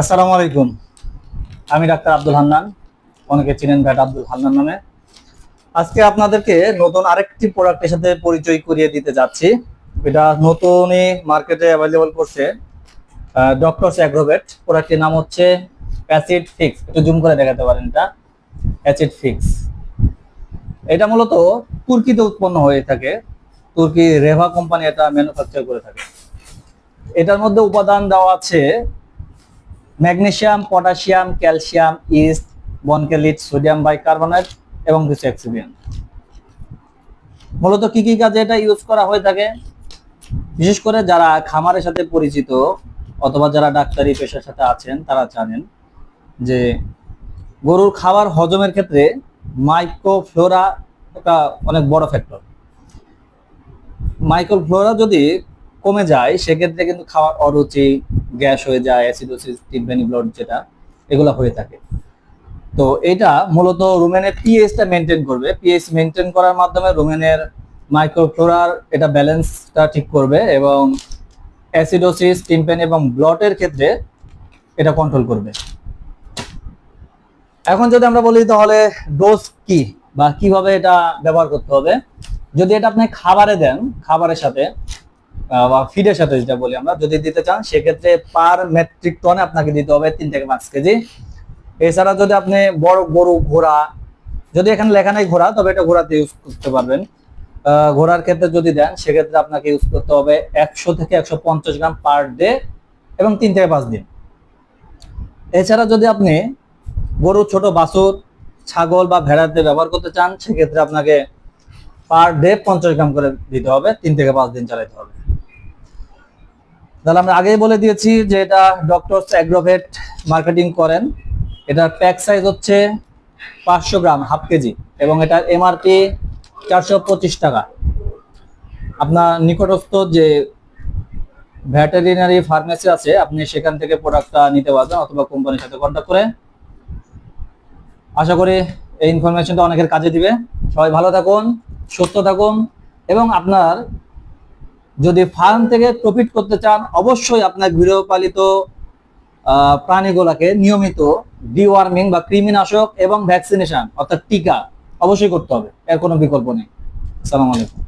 আসসালামু আলাইকুম। আমি ডাক্তার আব্দুল হান্নান, অনেকে চিনেন ভ্যাট আব্দুল হান্নান নামে। আজকে আপনাদেরকে নতুন আরেকটি প্রোডাক্টের সাথে পরিচয় করিয়ে দিতে যাচ্ছি। এটা নতুনই মার্কেটে অ্যাভেলেবল করছে ডক্টরস অ্যাগ্রোভেট। প্রোডাক্টটির নাম হচ্ছে অ্যাসিড ফিক্স। একটু জুম করে দেখাতে পারেন এটা, অ্যাসিড ফিক্স। এটা মূলত তুর্কিতে উৎপন্ন হয়ে থাকে। তুর্কি রেভা কোম্পানি এটা ম্যানুফ্যাকচার করে থাকে। এটার মধ্যে উপাদান দেওয়া আছে ম্যাগনেসিয়াম পটাশিয়াম, ক্যালসিয়াম, ইস্ট বনকেলিট সোডিয়াম, বাইকার্বনেট এবং কিছু এক্সিবিয়ান মূলত কি কি কাজে এটা ইউজ করা হয়ে থাকে? বিশেষ করে যারা খামারের সাথে পরিচিত অথবা যারা ডাক্তারি পেশার সাথে আছেন, তারা জানেন যে গরুর খাবার হজমের ক্ষেত্রে মাইক্রোফ্লোরা একটা অনেক বড় ফ্যাক্টর মাইক্রোফ্লোরা যদি কমে যায়, সেক্ষেত্রে কিন্তু খাওয়ার অরুচি গ্যাস হয়ে যায় অ্যাসিডোসিস টিপবেনি ব্লড যেটা, এগুলো হয়ে থাকে। তো এটা মূলত রুমেনের পিএইচটা মেনটেন করবে। পিএইচ মেনটেন করার মাধ্যমে রুমেনের মাইক্রোফ্লোরার এটা ব্যালেন্সটা ঠিক করবে এবং অ্যাসিডোসিস টিম্পেন এবং ব্লটের ক্ষেত্রে এটা কন্ট্রোল করবে। এখন যদি আমরা বলি তাহলে ডোজ কি বা কীভাবে এটা ব্যবহার করতে হবে? যদি এটা আপনি খাবারে দেন, খাবারের সাথে বা ফিডের সাথে যেটা বলি আমরা, যদি দিতে চান, সেক্ষেত্রে পার মেট্রিক টনে আপনাকে দিতে হবে তিন থেকে পাঁচ কেজি। এছাড়া যদি আপনি বড় গরু ঘোড়া, যদি এখানে লেখা নেই ঘোড়া, তবে এটা ঘোড়াতে ইউজ করতে পারবেন। ঘোড়ার ক্ষেত্রে যদি দেন, সেক্ষেত্রে আপনাকে ইউজ করতে হবে একশো থেকে একশো পঞ্চাশ গ্রাম পার ডে এবং তিন থেকে পাঁচ দিন। এছাড়া যদি আপনি গরু, ছোট, বাছুর, ছাগল বা ভেড়াতে ব্যবহার করতে চান, সেক্ষেত্রে আপনাকে পার ডে পঞ্চাশ গ্রাম করে দিতে হবে, তিন থেকে পাঁচ দিন চালাতে হবে। তাহলে আমরা আগেই বলে দিয়েছি যে এটা ডক্টর অ্যাগ্রোভেট মার্কেটিং করেন। এটার প্যাক সাইজ হচ্ছে পাঁচশো গ্রাম হাফ কেজি এবং এটার এমআরপি চারশো পঁচিশ টাকা। আপনার নিকটস্থ যে ভ্যাটেরিনারি ফার্মেসি আছে, আপনি সেখান থেকে প্রোডাক্টটা নিতে পারবেন অথবা কোম্পানির সাথে কন্ট্যাক্ট করে। আশা করি এই ইনফরমেশনটা অনেকের কাজে দিবে। সবাই ভালো থাকুন, সুস্থ থাকুন এবং আপনার যদি ফার্ম থেকে প্রফিট করতে চান, অবশ্যই আপনার গৃহপালিত প্রাণীগুলোকে নিয়মিত ডিওয়ার্মিং বা কৃমিনাশক এবং ভ্যাকসিনেশন অর্থাৎ টিকা অবশ্যই করতে হবে। এর কোনো বিকল্প নেই। আসসালামু আলাইকুম।